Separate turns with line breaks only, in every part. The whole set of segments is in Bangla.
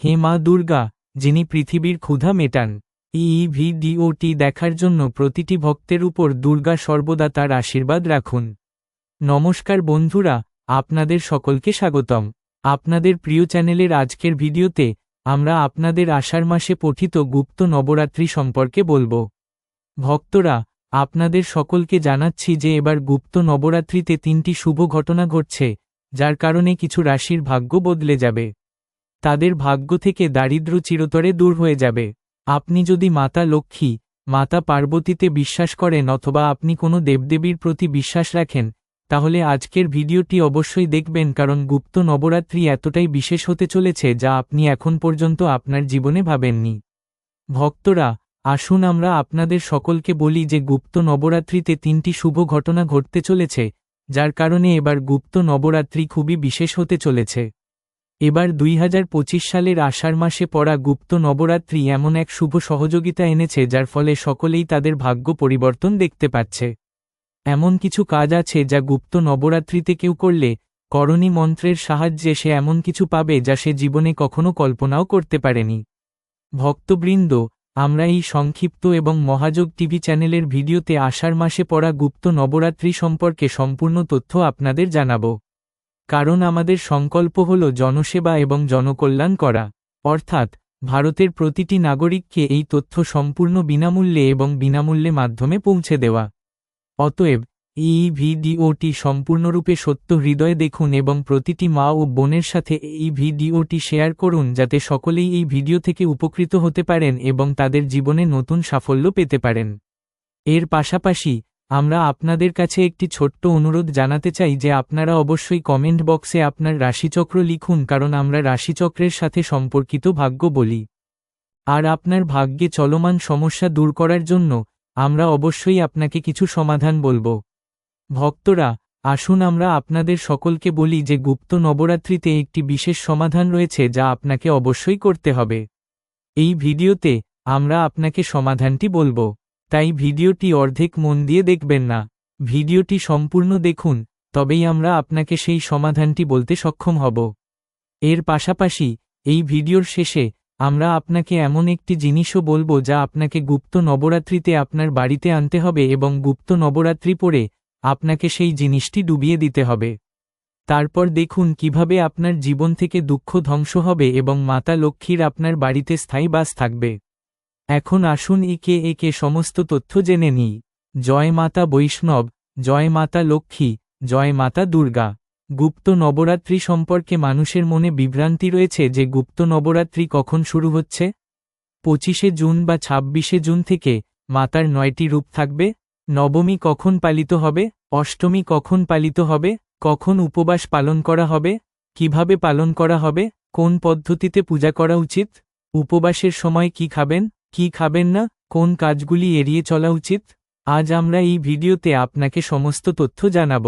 হে মা দুর্গা, যিনি পৃথিবীর ক্ষুধা মেটান এই ভিডিওটি দেখার জন্য প্রতিটি ভক্তের উপর দুর্গা সর্বদা তার আশীর্বাদ রাখুন। নমস্কার বন্ধুরা, আপনাদের সকলকে স্বাগতম। আপনাদের প্রিয় চ্যানেলের আজকের ভিডিওতে আমরা আপনাদের আষাঢ় মাসে পঠিত গুপ্ত নবরাত্রি সম্পর্কে বলব। ভক্তরা, আপনাদের সকলকে জানাচ্ছি যে এবার গুপ্ত নবরাত্রিতে তিনটি শুভ ঘটনা ঘটছে, যার কারণে কিছু রাশির ভাগ্য বদলে যাবে। তাদের ভাগ্য থেকে দারিদ্র চিরতরে দূর হয়ে যাবে। আপনি যদি মাতা লক্ষ্মী, মাতা পার্বতীতে বিশ্বাস করেন অথবা আপনি কোনো দেবদেবীর প্রতি বিশ্বাস রাখেন, তাহলে আজকের ভিডিওটি অবশ্যই দেখবেন কারণ গুপ্ত নবরাত্রি এতটাই বিশেষ হতে চলেছে যা আপনি এখন পর্যন্ত আপনার জীবনে ভাবেননি। ভক্তরা, আসুন আমরা আপনাদের সকলকে বলি যে গুপ্ত নবরাত্রিতে তিনটি শুভ ঘটনা ঘটতে চলেছে, যার কারণে এবার গুপ্ত নবরাত্রি খুবই বিশেষ হতে চলেছে। এবার দুই হাজার পঁচিশ সালের আষাঢ় মাসে পড়া গুপ্ত নবরাত্রি এমন এক শুভ সহযোগিতা এনেছে যার ফলে সকলেই তাদের ভাগ্য পরিবর্তন দেখতে পাচ্ছে। এমন কিছু কাজ আছে যা গুপ্ত নবরাত্রিতে কেউ করলে, করণী মন্ত্রের সাহায্যে সে এমন কিছু পাবে যা সে জীবনে কখনো কল্পনাও করতে পারেনি। ভক্তবৃন্দ, আমরা এই সংক্ষিপ্ত এবং মহাযোগ টিভি চ্যানেলের ভিডিওতে আষাঢ় মাসে পড়া গুপ্ত নবরাত্রি সম্পর্কে সম্পূর্ণ তথ্য আপনাদের জানাব। কারণ আমাদের সংকল্প হল জনসেবা এবং জনকল্যাণ করা। অর্থাৎ, ভারতের প্রতিটি নাগরিককে এই তথ্য সম্পূর্ণ বিনামূল্যে এবং বিনামূল্যে মাধ্যমে পৌঁছে দেওয়া। অতএব, এই ভিডিওটি সম্পূর্ণরূপে সত্য হৃদয়ে দেখুন এবং প্রতিটি মা ও বোনের সাথে এই ভিডিওটি শেয়ার করুন যাতে সকলেই এই ভিডিও থেকে উপকৃত হতে পারেন এবং তাদের জীবনে নতুন সাফল্য পেতে পারেন। এর পাশাপাশি আমরা আপনাদের কাছে একটি ছোট্ট অনুরোধ জানাতে চাই যে আপনারা অবশ্যই কমেন্ট বক্সে আপনার রাশিচক্র লিখুন কারণ আমরা রাশিচক্রের সাথে সম্পর্কিত ভাগ্য বলি। আর আপনার ভাগ্যে চলমান সমস্যা দূর করার জন্য আমরা অবশ্যই আপনাকে কিছু সমাধান বলব। ভক্তরা, আসুন আমরা আপনাদের সকলকে বলি যে গুপ্ত নবরাত্রিতে একটি বিশেষ সমাধান রয়েছে যা আপনাকে অবশ্যই করতে হবে। এই ভিডিওতে আমরা আপনাকে সমাধানটি বলব। তাই ভিডিওটি অর্ধেক মন দিয়ে দেখবেন না। ভিডিওটি সম্পূর্ণ দেখুন, তবেই আমরা আপনাকে সেই সমাধানটি বলতে সক্ষম হব। এর পাশাপাশি, এই ভিডিওর শেষে, আমরা আপনাকে এমন একটি জিনিসও বলব যা আপনাকে গুপ্ত নবরাত্রিতে আপনার বাড়িতে আনতে হবে এবং গুপ্ত নবরাত্রি পরে, আপনাকে সেই জিনিসটি ডুবিয়ে দিতে হবে। তারপর দেখুন কীভাবে আপনার জীবন থেকে দুঃখ ধ্বংস হবে এবং মাতা লক্ষ্মীর আপনার বাড়িতে স্থায়ী বাস থাকবে। এখন আসুন একে একে সমস্ত তথ্য জেনে নিই। জয় মাতা বৈষ্ণব, জয় মাতা লক্ষ্মী, জয় মাতা দুর্গা। গুপ্ত নবরাত্রি সম্পর্কে মানুষের মনে বিভ্রান্তি রয়েছে যে গুপ্ত নবরাত্রি কখন শুরু হচ্ছে? পঁচিশে জুন বা ছাব্বিশে জুন থেকে মাতার নয়টি রূপ থাকবে। নবমী কখন পালিত হবে? অষ্টমী কখন পালিত হবে? কখন উপবাস পালন করা হবে? কীভাবে পালন করা হবে? কোন পদ্ধতিতে পূজা করা উচিত? উপবাসের সময় কি খাবেন? কি খাবেন না? কোন কাজগুলি এড়িয়ে চলা উচিত? আজ আমরা এই ভিডিওতে আপনাকে সমস্ত তথ্য জানাব।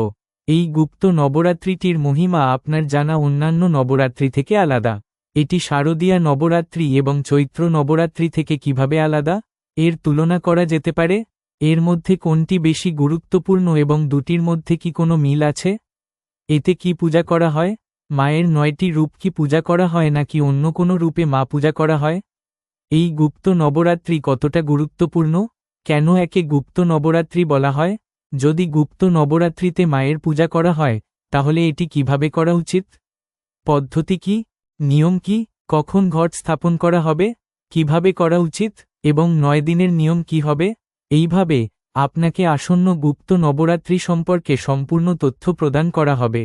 এই গুপ্ত নবরাত্রিটির মহিমা আপনার জানা অন্যান্য নবরাত্রি থেকে আলাদা। এটি শারদীয়া নবরাত্রি এবং চৈত্র নবরাত্রি থেকে কীভাবে আলাদা? এর তুলনা করা যেতে পারে? এর মধ্যে কোনটি বেশি গুরুত্বপূর্ণ এবং দুটির মধ্যে কি কোনো মিল আছে? এতে কি পূজা করা হয়? মায়ের নয়টি রূপ কি পূজা করা হয় নাকি অন্য কোনো রূপে মা পূজা করা হয়? এই গুপ্ত নবরাত্রি কতটা গুরুত্বপূর্ণ? কেন একে গুপ্ত নবরাত্রি বলা হয়? যদি গুপ্ত নবরাত্রিতে মায়ের পূজা করা হয়, তাহলে এটি কীভাবে করা উচিত? পদ্ধতি কি? নিয়ম কি? কখন ঘট স্থাপন করা হবে? কীভাবে করা উচিত? এবং নয় দিনের নিয়ম কি হবে? এইভাবে আপনাকে আসন্ন গুপ্ত নবরাত্রি সম্পর্কে সম্পূর্ণ তথ্য প্রদান করা হবে।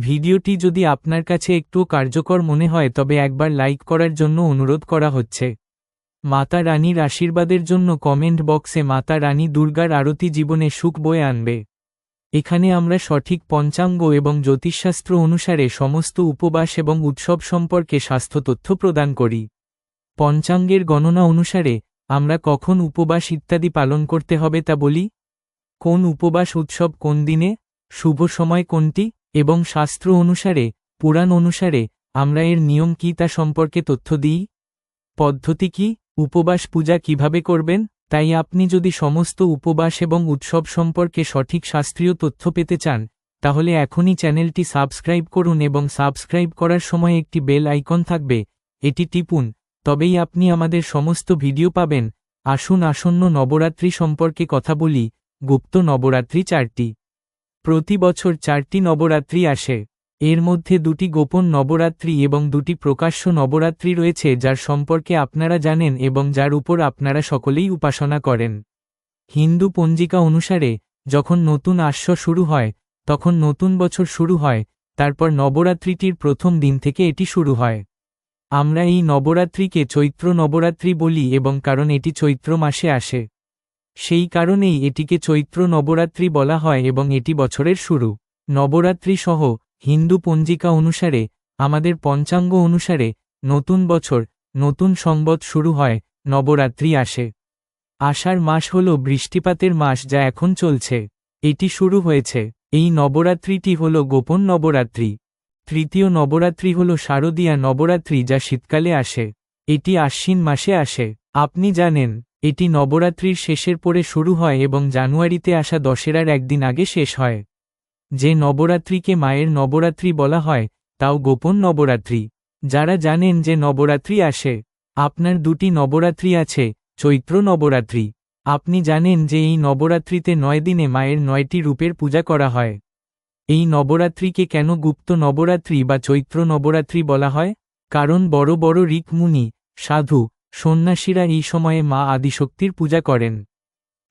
ভিডিওটি যদি আপনার কাছে একটু কার্যকর মনে হয় তবে একবার লাইক করার জন্য অনুরোধ করা হচ্ছে। মাতা রানীর আশীর্বাদের জন্য কমেন্ট বক্সে মাতা রানী দুর্গার আরতি জীবনে সুখ বয়ে আনবে। এখানে আমরা সঠিক পঞ্চাঙ্গ এবং জ্যোতিষশাস্ত্র অনুসারে সমস্ত উপবাস এবং উৎসব সম্পর্কে স্বাস্থ্য তথ্য প্রদান করি। পঞ্চাঙ্গের গণনা অনুসারে, আমরা কখন উপবাস ইত্যাদি পালন করতে হবে তা বলি। কোন উপবাস উৎসব কোন দিনে? শুভ সময় কোনটি? এবং শাস্ত্র অনুসারে, পুরাণ অনুসারে, আমরা এর নিয়ম কি তা সম্পর্কে তথ্য দিই? পদ্ধতি কি? উপবাস পূজা কীভাবে করবেন? তাই আপনি যদি সমস্ত উপবাস এবং উৎসব সম্পর্কে সঠিক শাস্ত্রীয় তথ্য পেতে চান, তাহলে এখনই চ্যানেলটি সাবস্ক্রাইব করুন এবং সাবস্ক্রাইব করার সময় একটি বেল আইকন থাকবে। এটি টিপুন। তবেই আপনি আমাদের সমস্ত ভিডিও পাবেন। আসুন আসন্ন নবরাত্রি সম্পর্কে কথা বলি। গুপ্ত নবরাত্রি চারটি। প্রতি বছর চারটি নবরাত্রি আসে। এর মধ্যে দুটি গোপন নবরাত্রি এবং দুটি প্রকাশ্য নবরাত্রি রয়েছে যার সম্পর্কে আপনারা জানেন এবং যার উপর আপনারা সকলেই উপাসনা করেন। হিন্দু পঞ্জিকা অনুসারে, যখন নতুন আশ্ব শুরু হয়, তখন নতুন বছর শুরু হয়, তারপর নবরাত্রিটির প্রথম দিন থেকে এটি শুরু হয়। আমরা এই নবরাত্রিকে চৈত্র নবরাত্রি বলি এবং কারণ এটি চৈত্র মাসে আসে। সেই কারণেই এটিকে চৈত্র নবরাত্রি বলা হয় এবং এটি বছরের শুরু। নবরাত্রি সহ হিন্দু পঞ্জিকা অনুসারে, আমাদের পঞ্চাঙ্গ অনুসারে নতুন বছর, নতুন সংবৎ শুরু হয়, নবরাত্রি আসে। আষাঢ় মাস হল বৃষ্টিপাতের মাস যা এখন চলছে। এটি শুরু হয়েছে। এই নবরাত্রিটি হল গোপন নবরাত্রি। তৃতীয় নবরাত্রি হল শারদীয়া নবরাত্রি যা শীতকালে আসে। এটি আশ্বিন মাসে আসে। আপনি জানেন এটি নবরাত্রির শেষের পরে শুরু হয় এবং জানুয়ারিতে আসা দশেরার একদিন আগে শেষ হয়। যে নবরাত্রিকে মায়ের নবরাত্রি বলা হয়, তাও গোপন নবরাত্রি। যারা জানেন যে নবরাত্রি আসে, আপনার দুটি নবরাত্রি আছে, চৈত্র নবরাত্রি। আপনি জানেন যে এই নবরাত্রিতে নয় দিনে মায়ের নয়টি রূপের পূজা করা হয়। এই নবরাত্রিকে কেন গুপ্ত নবরাত্রি বা চৈত্র নবরাত্রি বলা হয়? কারণ বড় বড় ঋক মুনি সাধু সন্ন্যাসীরা এই সময়ে মা আদিশক্তির পূজা করেন।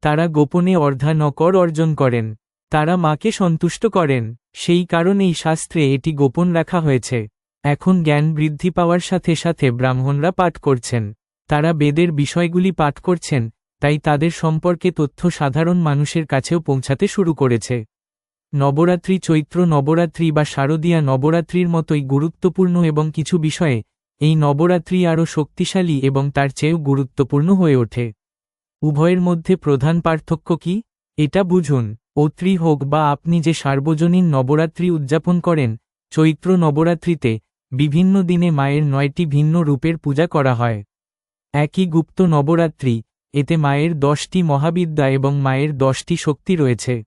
তারা গোপনে অর্ধানকর অর্জন করেন। তারা মাকে সন্তুষ্ট করেন। সেই কারণেই শাস্ত্রে এটি গোপন রাখা হয়েছে। এখন জ্ঞান বৃদ্ধি পাওয়ার সাথে সাথে ব্রাহ্মণরা পাঠ করছেন। তারা বেদের বিষয়গুলি পাঠ করছেন, তাই তাদের সম্পর্কে তথ্য সাধারণ মানুষের কাছেও পৌঁছাতে শুরু করেছে। নবরাত্রি চৈত্র নবরাত্রি বা শারদীয়া নবরাত্রির মতোই গুরুত্বপূর্ণ এবং কিছু বিষয়ে এই নবরাত্রি আরও শক্তিশালী এবং তার চেয়েও গুরুত্বপূর্ণ হয়ে ওঠে। উভয়ের মধ্যে প্রধান পার্থক্য কি? এটা বুঝুন, অত্রি হোক বা আপনি যে সার্বজনীন নবরাত্রি উদযাপন করেন, চৈত্র নবরাত্রিতে বিভিন্ন দিনে মায়ের নয়টি ভিন্ন রূপের পূজা করা হয়। একই গুপ্ত নবরাত্রি, এতে মায়ের দশটি মহাবিদ্যা এবং মায়ের দশটি শক্তি রয়েছে।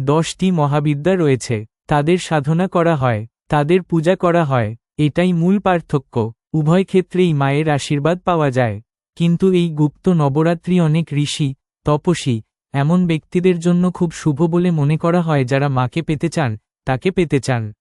দশটি মহাবিদ্যা রয়েছে, তাদের সাধনা করা হয়, তাদের পূজা করা হয়। এটাই মূল পার্থক্য। উভয় ক্ষেত্রেই মায়ের আশীর্বাদ পাওয়া যায়। কিন্তু এই গুপ্ত নবরাত্রি অনেক ঋষি তপসী এমন ব্যক্তিদের জন্য খুব শুভ বলে মনে করা হয় যারা মাকে পেতে চান, তাকে পেতে চান।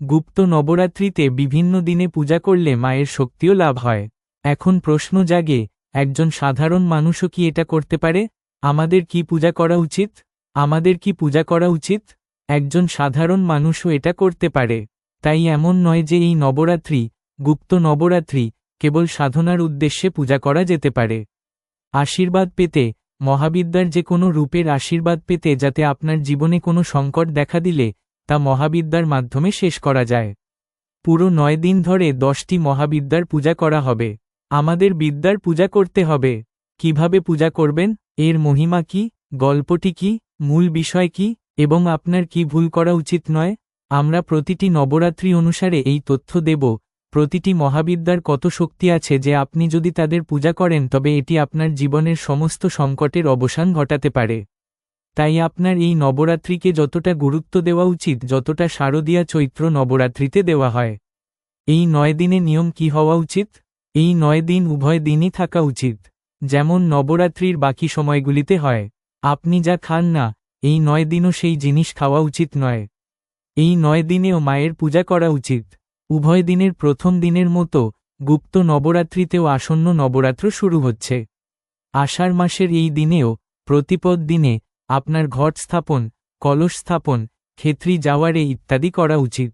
গুপ্ত নবরাত্রিতে বিভিন্ন দিনে পূজা করলে মায়ের শক্তিও লাভ হয়। এখন প্রশ্ন জাগে, একজন সাধারণ মানুষও কি এটা করতে পারে? আমাদের কি পূজা করা উচিত? আমাদের কি পূজা করা উচিত? একজন সাধারণ মানুষও এটা করতে পারে। তাই এমন নয় যে এই নবরাত্রি, গুপ্ত নবরাত্রি, কেবল সাধনার উদ্দেশ্যে পূজা করা যেতে পারে। আশীর্বাদ পেতে, মহাবিদ্যার যে কোনো রূপের আশীর্বাদ পেতে যাতে আপনার জীবনে কোনো সংকট দেখা দিলে, তা মহাবিদ্যার মাধ্যমে শেষ করা যায়। পুরো নয় দিন ধরে দশটি মহাবিদ্যার পূজা করা হবে। আমাদের বিদ্যার পূজা করতে হবে। কীভাবে পূজা করবেন? এর মহিমা কি? গল্পটি কি? মূল বিষয় কি? এবং আপনার কি ভুল করা উচিত নয়? আমরা প্রতিটি নবরাত্রি অনুসারে এই তথ্য দেব, প্রতিটি মহাবিদ্যার কত শক্তি আছে যে আপনি যদি তাদের পূজা করেন তবে এটি আপনার জীবনের সমস্ত সংকটের অবসান ঘটাতে পারে। তাই আপনার এই নবরাত্রিকে যতটা গুরুত্ব দেওয়া উচিত, যতটা শারদীয়া চৈত্র নবরাত্রিতে দেওয়া হয়। এই নয় দিনে নিয়ম কি হওয়া উচিত? এই নয় দিন উভয় দিনই থাকা উচিত। যেমন নবরাত্রির বাকি সময়গুলিতে হয়, আপনি যা খান না, এই নয় দিনও সেই জিনিস খাওয়া উচিত নয়। এই নয় দিনেও মায়ের পূজা করা উচিত। উভয় দিনের প্রথম দিনের মতো গুপ্ত নবরাত্রিতেও আসন্ন নবরাত্র শুরু হচ্ছে। আষাঢ় মাসের এই দিনেও প্রতিপদ দিনে আপনার ঘট স্থাপন, কলস স্থাপন, ক্ষেত্রী যাওয়ারে ইত্যাদি করা উচিত।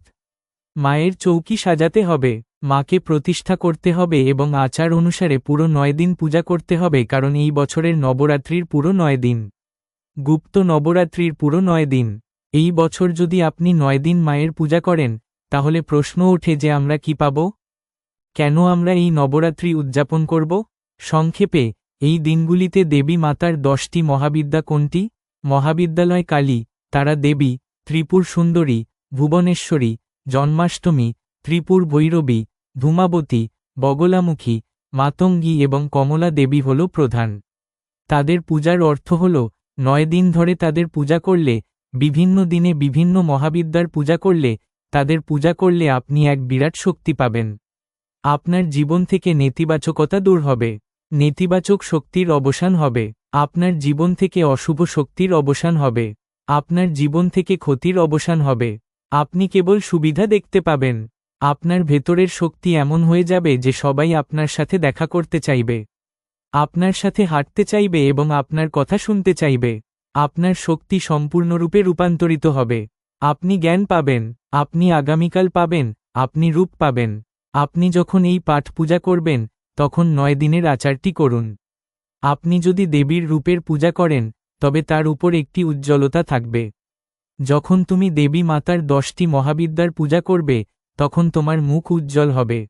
মায়ের চৌকি সাজাতে হবে, মাকে প্রতিষ্ঠা করতে হবে এবং আচার অনুসারে পুরো নয় দিন পূজা করতে হবে কারণ এই বছরের নবরাত্রির পুরো নয় দিন। গুপ্ত নবরাত্রির পুরো নয় দিন। এই বছর যদি আপনি নয় দিন মায়ের পূজা করেন, তাহলে প্রশ্ন ওঠে যে আমরা কি পাব? কেন আমরা এই নবরাত্রি উদযাপন করব? সংক্ষেপে, এই দিনগুলিতে দেবী মাতার দশটি মহাবিদ্যা কোনটি? মহাবিদ্যালয় কালী, তারা দেবী, ত্রিপুর সুন্দরী, ভুবনেশ্বরী, জন্মাষ্টমী, ত্রিপুর ভৈরবী, ধূমাবতী, বগলামুখী, মাতঙ্গী এবং কমলা দেবী হল প্রধান। তাদের পূজার অর্থ হল, নয় দিন ধরে তাদের পূজা করলে বিভিন্ন দিনে বিভিন্ন মহাবিদ্যার পূজা করলে, তাদের পূজা করলে আপনি এক বিরাট শক্তি পাবেন। আপনার জীবন থেকে নেতিবাচকতা দূর হবে। নেতিবাচক শক্তির অবসান হবে। আপনার জীবন থেকে অশুভ শক্তির অবসান হবে। আপনার জীবন থেকে ক্ষতির অবসান হবে। আপনি কেবল সুবিধা দেখতে পাবেন। আপনার ভেতরের শক্তি এমন হয়ে যাবে যে সবাই আপনার সাথে দেখা করতে চাইবে। আপনার সাথে হাঁটতে চাইবে এবং আপনার কথা শুনতে চাইবে। আপনার শক্তি সম্পূর্ণরূপে রূপান্তরিত হবে। আপনি জ্ঞান পাবেন, আপনি আগামীকাল পাবেন, আপনি রূপ পাবেন। আপনি যখন এই পাঠ পূজা করবেন, তখন নয় দিনের আচারটি করুন। আপনি যদি দেবীর রূপের পূজা করেন, তবে তার উপর একটি উজ্জ্বলতা থাকবে। যখন তুমি দেবী মাতার দশটি মহাবিদ্যার পূজা করবে, তখন তোমার মুখ উজ্জ্বল হবে।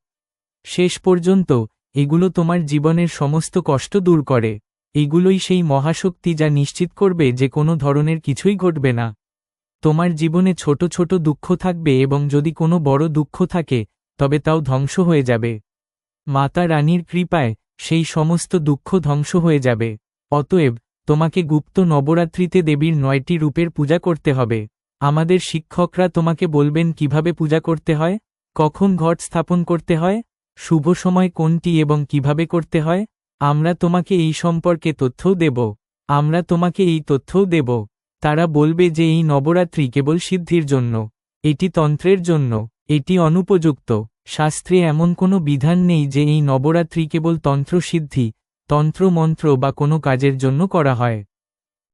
শেষ পর্যন্ত এগুলো তোমার জীবনের সমস্ত কষ্ট দূর করে। এগুলোই সেই মহাশক্তি যা নিশ্চিত করবে যে কোনো ধরনের কিছুই ঘটবে না। তোমার জীবনে ছোট ছোট দুঃখ থাকবে এবং যদি কোনো বড় দুঃখ থাকে, তবে তাও ধ্বংস হয়ে যাবে। মাতা রানীর কৃপায় সেই সমস্ত দুঃখ ধ্বংস হয়ে যাবে। অতএব, তোমাকে গুপ্ত নবরাত্রিতে দেবীর নয়টি রূপের পূজা করতে হবে। আমাদের শিক্ষকরা তোমাকে বলবেন কীভাবে পূজা করতে হয়, কখন ঘট স্থাপন করতে হয়, শুভ সময় কোনটি এবং কীভাবে করতে হয়। আমরা তোমাকে এই সম্পর্কে তথ্যও দেব। আমরা তোমাকে এই তথ্যও দেব। তারা বলবে যে এই নবরাত্রি কেবল সিদ্ধির জন্য, এটি তন্ত্রের জন্য, এটি অনুপযুক্ত। শাস্ত্রে এমন কোনো বিধান নেই যে এই নবরাত্রি কেবল তন্ত্রসিদ্ধি তন্ত্রমন্ত্র বা কোনো কাজের জন্য করা হয়।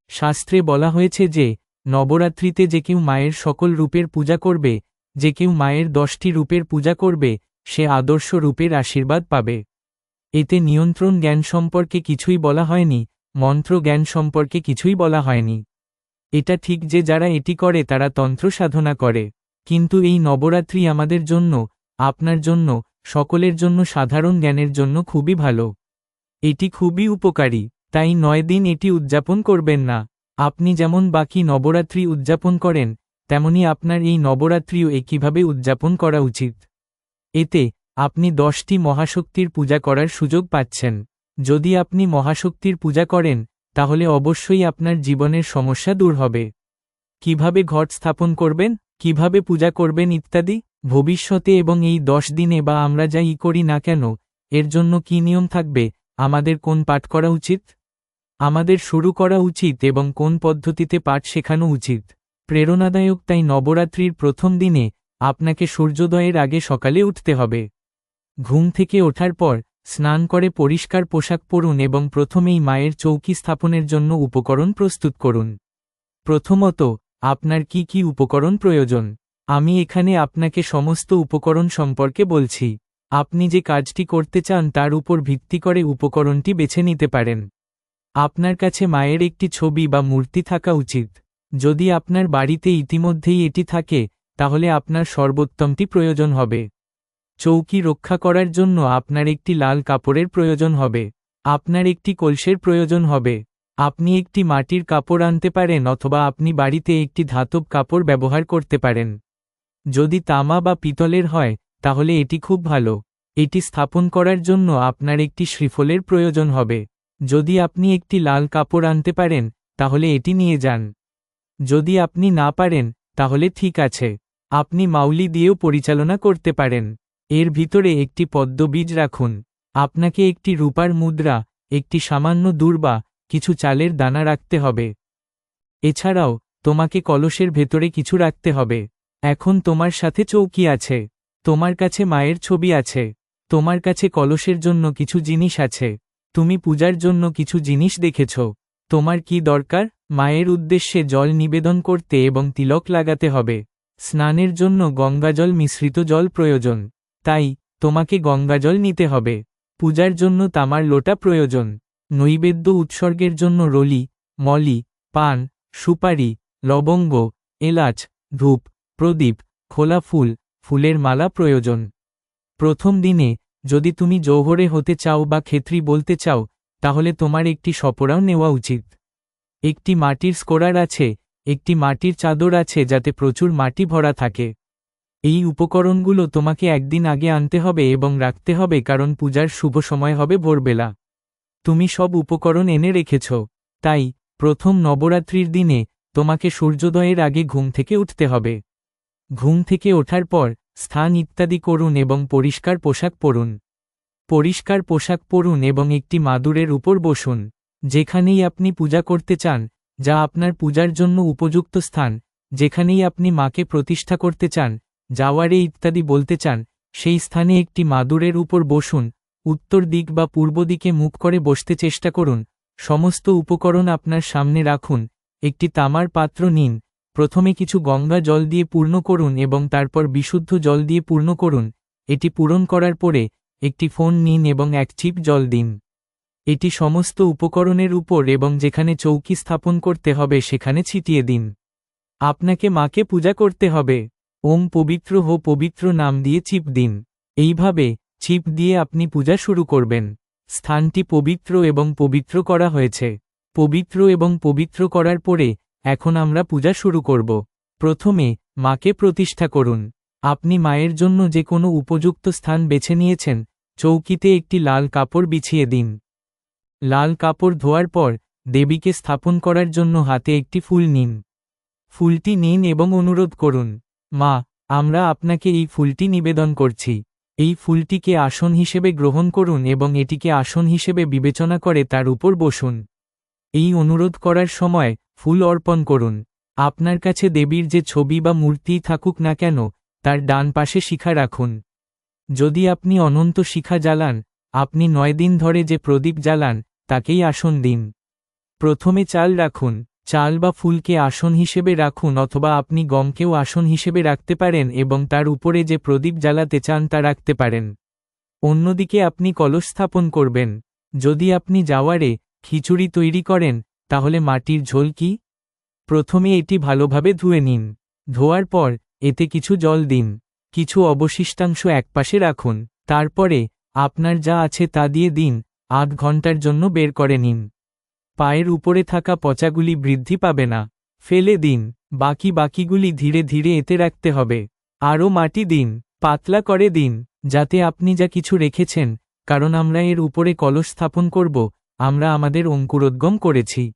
শাস্ত্রে বলা হয়েছে যে, নবরাত্রিতে যে কেউ মায়ের সকল রূপের পূজা করবে, যে কেউ মায়ের দশটি রূপের পূজা করবে, সে আদর্শ রূপের আশীর্বাদ পাবে। এতে নিয়ন্ত্রণ জ্ঞান সম্পর্কে কিছুই বলা হয়নি, মন্ত্র জ্ঞান সম্পর্কে কিছুই বলা হয়নি। এটা ঠিক যে যারা এটি করে তারা তন্ত্র সাধনা করে। কিন্তু এই নবরাত্রি আমাদের জন্য, আপনার জন্য, সকলের জন্য সাধারণ জ্ঞানের জন্য খুবই ভালো। এটি খুবই উপকারী, তাই নয় দিন এটি উদযাপন করবেন না। আপনি যেমন বাকি নবরাত্রি উদযাপন করেন, তেমনি আপনার এই নবরাত্রিও একইভাবে উদযাপন করা উচিত। এতে আপনি দশটি মহাশক্তির পূজা করার সুযোগ পাচ্ছেন। যদি আপনি মহাশক্তির পূজা করেন, তাহলে অবশ্যই আপনার জীবনের সমস্যা দূর হবে। কীভাবে ঘট স্থাপন করবেন, কীভাবে পূজা করবেন ইত্যাদি, ভবিষ্যতে এবং এই দশ দিনে বা আমরা যা ই করি না কেন, এর জন্য কি নিয়ম থাকবে, আমাদের কোন পাঠ করা উচিত? আমাদের শুরু করা উচিত এবং কোন পদ্ধতিতে পাঠ শেখানো উচিত? প্রেরণাদায়ক তাই নবরাত্রির প্রথম দিনে, আপনাকে সূর্যোদয়ের আগে সকালে উঠতে হবে। ঘুম থেকে ওঠার পর, স্নান করে পরিষ্কার পোশাক পরুন এবং প্রথমেই মায়ের চৌকি স্থাপনের জন্য উপকরণ প্রস্তুত করুন। প্রথমত, আপনার কি কি উপকরণ প্রয়োজন? আমি এখানে আপনাকে সমস্ত উপকরণ সম্পর্কে বলছি। আপনি যে কাজটি করতে চান তার উপর ভিত্তি করে উপকরণটি বেছে নিতে পারেন। আপনার কাছে মায়ের একটি ছবি বা মূর্তি থাকা উচিত। যদি আপনার বাড়িতে ইতিমধ্যেই এটি থাকে, তাহলে আপনার সর্বোত্তমটি প্রয়োজন হবে। চৌকি রক্ষা করার জন্য আপনার একটি লাল কাপড়ের প্রয়োজন হবে। আপনার একটি কলসের প্রয়োজন হবে। আপনি একটি মাটির কাপড় আনতে পারেন অথবা আপনি বাড়িতে একটি ধাতব কাপড় ব্যবহার করতে পারেন। যদি তামা বা পিতলের হয়, তাহলে এটি খুব ভালো। এটি স্থাপন করার জন্য আপনার একটি শ্রীফলের প্রয়োজন হবে। যদি আপনি একটি লাল কাপড় আনতে পারেন, তাহলে এটি নিয়ে যান। যদি আপনি না পারেন, তাহলে ঠিক আছে। আপনি মাউলি দিয়েও পরিচালনা করতে পারেন। এর ভিতরে একটি পদ্মবীজ রাখুন। আপনাকে একটি রূপার মুদ্রা, একটি সামান্য দূর্বা, কিছু চালের দানা রাখতে হবে। এছাড়াও, তোমাকে কলসের ভেতরে কিছু রাখতে হবে। এখন তোমার সাথে চৌকি আছে। তোমার কাছে মায়ের ছবি আছে। তোমার কাছে কলসের জন্য কিছু জিনিস আছে। তুমি পূজার জন্য কিছু জিনিস দেখেছ। তোমার কি দরকার? মায়ের উদ্দেশ্যে জল নিবেদন করতে এবং তিলক লাগাতে হবে। স্নানের জন্য গঙ্গাজল মিশ্রিত জল প্রয়োজন। তাই, তোমাকে গঙ্গাজল নিতে হবে। পূজার জন্য তামার লোটা প্রয়োজন। নৈবেদ্য উৎসর্গের জন্য রলি, মলি, পান, সুপারি, লবঙ্গ, এলাচ, ধূপ, প্রদীপ, খোলা ফুল, ফুলের মালা প্রয়োজন। প্রথম দিনে, যদি তুমি জৌহরে হতে চাও বা ক্ষেত্রী বলতে চাও, তাহলে তোমার একটি সপরাও নেওয়া উচিত। একটি মাটির স্কোরার আছে, একটি মাটির চাদর আছে যাতে প্রচুর মাটি ভরা থাকে। এই উপকরণগুলো তোমাকে একদিন আগে আনতে হবে এবং রাখতে হবে কারণ পূজার শুভ সময় হবে ভোরবেলা। তুমি সব উপকরণ এনে রেখেছ। তাই, প্রথম নবরাত্রির দিনে তোমাকে সূর্যোদয়ের আগে ঘুম থেকে উঠতে হবে। ঘুম থেকে ওঠার পর স্থান ইত্যাদি করুন এবং পরিষ্কার পোশাক পরুন। পরিষ্কার পোশাক পরুন এবং একটি মাদুরের উপর বসুন, যেখানেই আপনি পূজা করতে চান, যা আপনার পূজার জন্য উপযুক্ত স্থান, যেখানেই আপনি মাকে প্রতিষ্ঠা করতে চান যাওয়ারে ইত্যাদি বলতে চান, সেই স্থানে একটি মাদুরের উপর বসুন, উত্তর দিক বা পূর্ব দিকে মুখ করে বসতে চেষ্টা করুন, সমস্ত উপকরণ আপনার সামনে রাখুন, একটি তামার পাত্র নিন, প্রথমে কিছু গঙ্গা জল দিয়ে পূর্ণ করুন এবং তারপর বিশুদ্ধ জল দিয়ে পূর্ণ করুন, এটি পূরণ করার পরে, একটি ফোন নিন এবং এক চিপ জল দিন। এটি সমস্ত উপকরণের উপর এবং যেখানে চৌকি স্থাপন করতে হবে সেখানে ছিটিয়ে দিন। আপনাকে মাকে পূজা করতে হবে। ওম পবিত্র হো পবিত্র নাম দিয়ে চিপ দিন। এইভাবে চিপ দিয়ে আপনি পূজা শুরু করবেন। স্থানটি পবিত্র এবং পবিত্র করা হয়েছে। পবিত্র এবং পবিত্র করার পরে এখন আমরা পূজা শুরু করব। প্রথমে মাকে প্রতিষ্ঠা করুন। আপনি মায়ের জন্য যে কোনো উপযুক্ত স্থান বেছে নিয়েছেন, চৌকিতে একটি লাল কাপড় বিছিয়ে দিন। লাল কাপড় ধোয়ার পর দেবীকে স্থাপন করার জন্য হাতে একটি ফুল নিন। ফুলটি নিন এবং অনুরোধ করুন। মা, আমরা আপনাকে এই ফুলটি নিবেদন করছি। এই ফুলটিকে আসন হিসেবে গ্রহণ করুন এবং এটিকে আসন হিসেবে বিবেচনা করে তার উপর বসুন। এই অনুরোধ করার সময় ফুল অর্পণ করুন। আপনার কাছে দেবীর যে ছবি বা মূর্তি থাকুক না কেন, তার ডান পাশে শিখা রাখুন। যদি আপনি অনন্ত শিখা জ্বালান, আপনি নয় দিন ধরে যে প্রদীপ জ্বালান, তাকেই আসন দিন। প্রথমে চাল রাখুন। চাল বা ফুলকে আসন হিসেবে রাখুন অথবা আপনি গমকেও আসন হিসেবে রাখতে পারেন এবং তার উপরে যে প্রদীপ জ্বালাতে চান তা রাখতে পারেন। অন্যদিকে আপনি কলস স্থাপন করবেন। যদি আপনি যাওয়ারে খিচুড়ি তৈরি করেন, তাহলে মাটির ঝোল কি? প্রথমে এটি ভালোভাবে ধুয়ে নিন। ধোয়ার পর এতে কিছু জল দিন। কিছু অবশিষ্টাংশ একপাশে রাখুন। তারপরে আপনার যা আছে তা দিয়ে দিন। আধ ঘণ্টার জন্য বের করে নিন। পায়ের উপরে থাকা পচাগুলি বৃদ্ধি পাবে না। ফেলে দিন, বাকি বাকিগুলি ধীরে ধীরে এতে রাখতে হবে। আরও মাটি দিন, পাতলা করে দিন, যাতে আপনি যা কিছু রেখেছেন, কারণ আমরা এর উপরে কলস স্থাপন করব, আমরা আমাদের অঙ্কুরোদ্গম করেছি।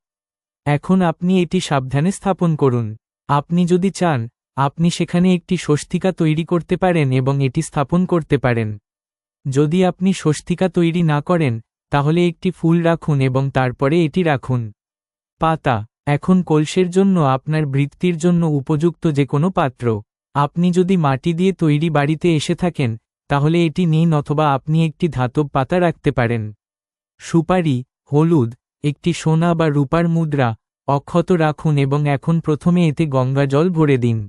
এখন আপনি এটি সাবধানে স্থাপন করুন। আপনি যদি চান, আপনি সেখানে একটি স্বস্তিকা তৈরি করতে পারেন এবং এটি স্থাপন করতে পারেন। যদি আপনি স্বস্তিকা তৈরি না করেন তাহলে একটি ফুল রাখুন এবং তারপরে এটি রাখুন। পাতা, এখন কলসের জন্য আপনার বৃত্তির জন্য উপযুক্ত যে কোনো পাত্র। আপনি যদি মাটি দিয়ে তৈরি বাড়িতে এসে থাকেন, তাহলে এটি নিন অথবা আপনি একটি ধাতব পাতা রাখতে পারেন। সুপারি, হলুদ, একটি সোনা বা রূপার মুদ্রা, অক্ষত রাখুন এবং এখন প্রথমে এতে গঙ্গা জল ভরে দিন।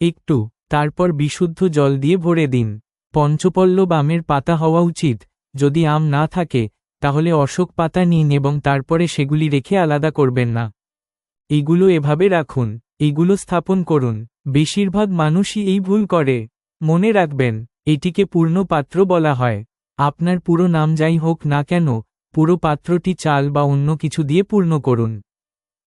একটু, তারপর বিশুদ্ধ জল দিয়ে ভরে দিন। পঞ্চপল্লব আমের পাতা হওয়া উচিত, যদি আম না থাকে তাহলে অশোক পাতা নিন এবং তারপরে সেগুলি রেখে আলাদা করবেন না। এগুলো এভাবে রাখুন, এগুলো স্থাপন করুন, বেশিরভাগ মানুষই এই ভুল করে। মনে রাখবেন, এটিকে পূর্ণ পাত্র বলা হয়। আপনার পুরো নাম যাই হোক না কেন, পুরো পাত্রটি চাল বা অন্য কিছু দিয়ে পূর্ণ করুন।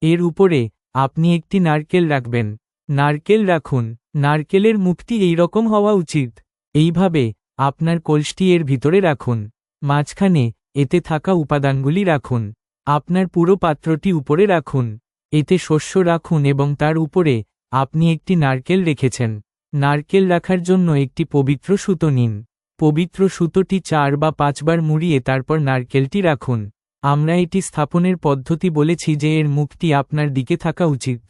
এর উপরে আপনি একটি নারকেল রাখবেন। নারকেল রাখুন, নারকেলের মুখটি এই রকম হওয়া উচিত। এইভাবে আপনার কলসটি এর ভিতরে রাখুন। মাঝখানে এতে থাকা উপাদানগুলি রাখুন। আপনার পুরো পাত্রটি উপরে রাখুন। এতে শস্য রাখুন এবং তার উপরে আপনি একটি নারকেল রেখেছেন। নারকেল রাখার জন্য একটি পবিত্র সুতো নিন। পবিত্র সুতোটি চার বা পাঁচবার মুড়িয়ে তারপর নারকেলটি রাখুন। আমরা এটি স্থাপনের পদ্ধতি বলেছি যে এর মুখটি আপনার দিকে থাকা উচিত।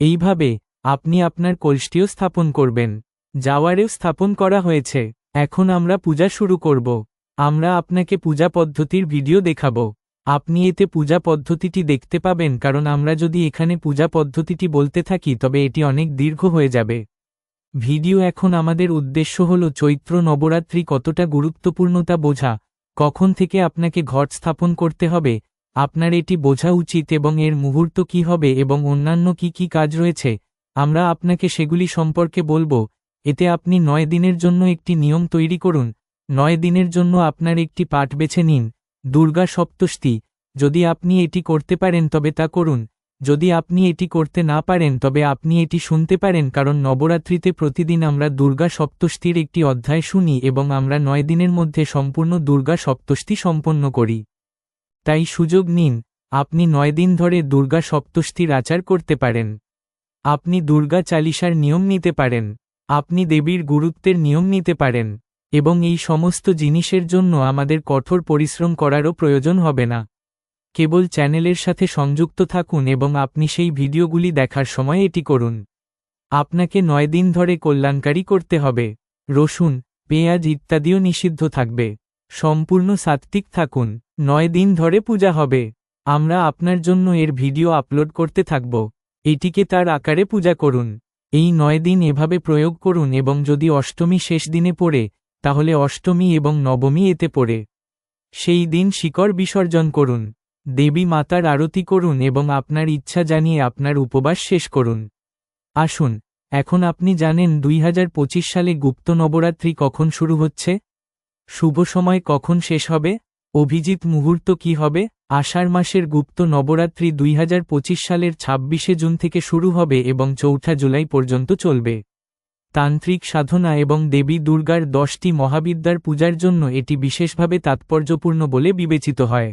এইভাবে আপনি আপনার কলসটিও স্থাপন করবেন। যাওয়ারেও স্থাপন করা হয়েছে। এখন আমরা পূজা শুরু করব। আমরা আপনাকে পূজা পদ্ধতির ভিডিও দেখাব। আপনি এতে পূজা পদ্ধতিটি দেখতে পাবেন কারণ আমরা যদি এখানে পূজা পদ্ধতিটি বলতে থাকি তবে এটি অনেক দীর্ঘ হয়ে যাবে। ভিডিও এখন আমাদের উদ্দেশ্য হল চৈত্র নবরাত্রি কতটা গুরুত্বপূর্ণতা বোঝা। কখন থেকে আপনাকে ঘট স্থাপন করতে হবে, আপনার এটি বোঝা উচিত এবং এর মুহূর্ত কি হবে এবং অন্যান্য কি কি কাজ রয়েছে, আমরা আপনাকে সেগুলি সম্পর্কে বলব। এতে আপনি নয় দিনের জন্য একটি নিয়ম তৈরি করুন নয় দিনের জন্য আপনার একটি পাঠ বেছে নিন। দুর্গা সপ্তষ্টি, যদি আপনি এটি করতে পারেন তবে তা করুন। যদি আপনি এটি করতে না পারেন তবে আপনি এটি শুনতে পারেন কারণ নবরাত্রিতে প্রতিদিন আমরা দুর্গা সপ্তষ্টির একটি অধ্যায় শুনি এবং আমরা নয় দিনের মধ্যে সম্পূর্ণ দুর্গা সপ্তষ্টি সম্পন্ন করি। তাই সুযোগ নিন, আপনি নয় দিন ধরে দুর্গা সপ্তষ্টির আচার করতে পারেন। আপনি দুর্গা চালিসার নিয়ম নিতে পারেন। আপনি দেবীর গুরুত্বের নিয়ম নিতে পারেন। এবং এই সমস্ত জিনিসের জন্য আমাদের কঠোর পরিশ্রম করারও প্রয়োজন হবে না। কেবল চ্যানেলের সাথে সংযুক্ত থাকুন এবং আপনি সেই ভিডিওগুলি দেখার সময় এটি করুন। আপনাকে নয় দিন ধরে কল্যাণকারী করতে হবে। রসুন, পেঁয়াজ ইত্যাদিও নিষিদ্ধ থাকবে। সম্পূর্ণ সাত্ত্বিক থাকুন। নয় দিন ধরে পূজা হবে। আমরা আপনার জন্য এর ভিডিও আপলোড করতে থাকব। এটিকে তার আকারে পূজা করুন। এই নয় দিন এভাবে প্রয়োগ করুন এবং যদি অষ্টমী শেষ দিনে পড়ে তাহলে অষ্টমী এবং নবমী এতে পড়ে। সেই দিন শিকড় বিসর্জন করুন, দেবী মাতার আরতি করুন এবং আপনার ইচ্ছা জানিয়ে আপনার উপবাস শেষ করুন। আসুন, এখন আপনি জানেন দুই হাজার পঁচিশ সালে গুপ্ত নবরাত্রি কখন শুরু হচ্ছে? শুভ সময় কখন শেষ হবে? অভিজিৎ মুহূর্ত কি হবে? আষাঢ় মাসের গুপ্ত নবরাত্রি দুই হাজার পঁচিশ সালের ছাব্বিশে জুন থেকে শুরু হবে এবং চৌঠা জুলাই পর্যন্ত চলবে। তান্ত্রিক সাধনা এবং দেবী দুর্গার দশটি মহাবিদ্যার পূজার জন্য এটি বিশেষভাবে তাৎপর্যপূর্ণ বলে বিবেচিত হয়।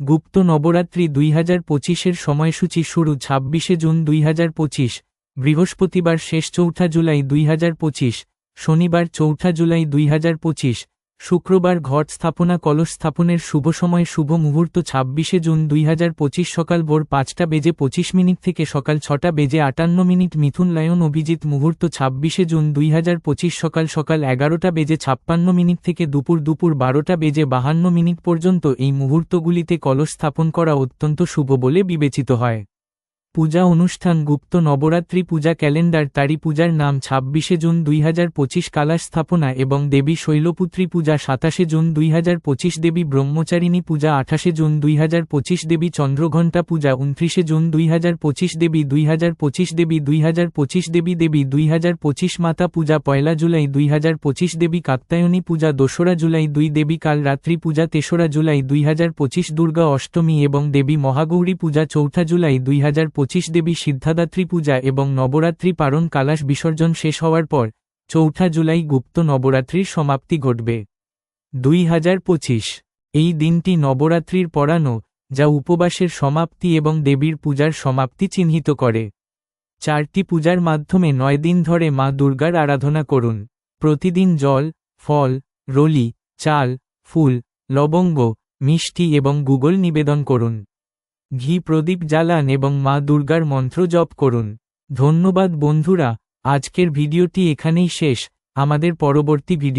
গুপ্ত নবরাত্রি দুই হাজার পঁচিশের সময়সূচি শুরু ছাব্বিশে জুন দুই হাজার পঁচিশ, বৃহস্পতিবার শেষ চৌঠা জুলাই দুই হাজার পঁচিশ, শনিবার চৌঠা জুলাই দুই হাজার পঁচিশ শুক্রবার ঘট স্থাপনা কলস স্থাপনের শুভ সময় শুভ মুহূর্ত ছাব্বিশে জুন দুই হাজার পঁচিশ সকাল ভোর পাঁচটা বেজে পঁচিশ মিনিট থেকে সকাল ছটা বেজে আটান্ন মিনিট মিথুন লায়ন অভিজিৎ মুহূর্ত ছাব্বিশে জুন দুই হাজার পঁচিশ সকাল সকাল এগারোটা বেজে ছাপ্পান্ন মিনিট থেকে দুপুর দুপুর বারোটা বেজে বাহান্ন মিনিট পর্যন্ত এই মুহূর্তগুলিতে কলস স্থাপন করা অত্যন্ত শুভ বলে বিবেচিত হয়। পূজা অনুষ্ঠান গুপ্ত নবরাত্রি পূজা ক্যালেন্ডার তারি পূজার নাম ছাব্বিশে জুন দুই হাজার পঁচিশ কালাশ স্থাপনা এবং দেবী শৈলপুত্রী পূজা সাতাশে জুন দুই হাজার পঁচিশ দেবী ব্রহ্মচারিণী পূজা আঠাশে জুন দুই হাজার পঁচিশ দেবী চন্দ্রঘণ্টা পূজা উনত্রিশে জুন দুই হাজার পঁচিশ দেবী দুই হাজার পঁচিশ দেবী দুই হাজার পঁচিশ দেবী দেবী দুই হাজার পঁচিশ মাতা পূজা পয়লা জুলাই দুই হাজার পঁচিশ দেবী কাত্তায়নী পূজা দোসরা জুলাই দুই দেবী কাল রাত্রি পূজা তেসরা জুলাই দুই হাজার পঁচিশ দুর্গা অষ্টমী এবং দেবী মহাগৌরী পূজা চৌঠা জুলাই দুই হাজার পঁচিশ দেবী সিদ্ধাদাত্রী পূজা এবং নবরাত্রি পারণ কালাশ বিসর্জন শেষ হওয়ার পর, চৌঠা জুলাই গুপ্ত নবরাত্রির সমাপ্তি ঘটবে। দুই হাজার পঁচিশ। এই দিনটি নবরাত্রির পড়ানো যা উপবাসের সমাপ্তি এবং দেবীর পূজার সমাপ্তি চিহ্নিত করে। চারটি পূজার মাধ্যমে নয় দিন ধরে মা দুর্গার আরাধনা করুন। প্রতিদিন জল, ফল, রলি, চাল, ফুল, লবঙ্গ, মিষ্টি এবং গুগল নিবেদন করুন। ঘি প্রদীপ জ্বালান এবং মা দুর্গার মন্ত্র জপ করুন। ধন্যবাদ বন্ধুরা, আজকের ভিডিওটি এখানেই শেষ। আমাদের পরবর্তী ভিডিও